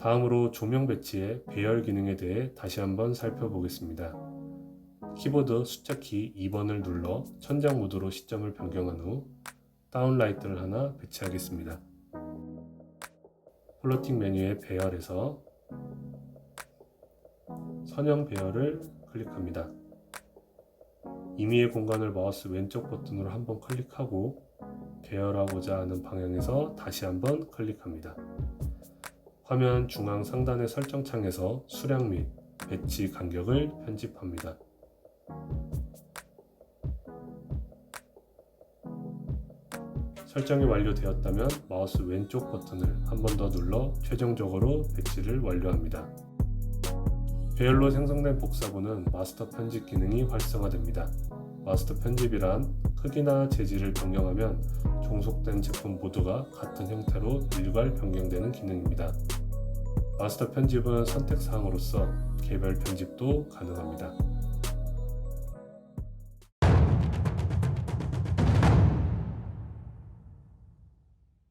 다음으로 조명 배치의 배열 기능에 대해 다시 한번 살펴보겠습니다. 키보드 숫자 키 2번을 눌러 천장 모드로 시점을 변경한 후 다운라이트를 하나 배치하겠습니다. 플로팅 메뉴의 배열에서 선형 배열을 클릭합니다. 임의의 공간을 마우스 왼쪽 버튼으로 한번 클릭하고 배열하고자 하는 방향에서 다시 한번 클릭합니다. 화면 중앙 상단의 설정 창에서 수량 및 배치 간격을 편집합니다. 설정이 완료되었다면 마우스 왼쪽 버튼을 한 번 더 눌러 최종적으로 배치를 완료합니다. 배열로 생성된 복사본은 마스터 편집 기능이 활성화됩니다. 마스터 편집이란 크기나 재질을 변경하면 종속된 제품 모두가 같은 형태로 일괄 변경되는 기능입니다. 마스터 편집은 선택 사항으로서 개별 편집도 가능합니다.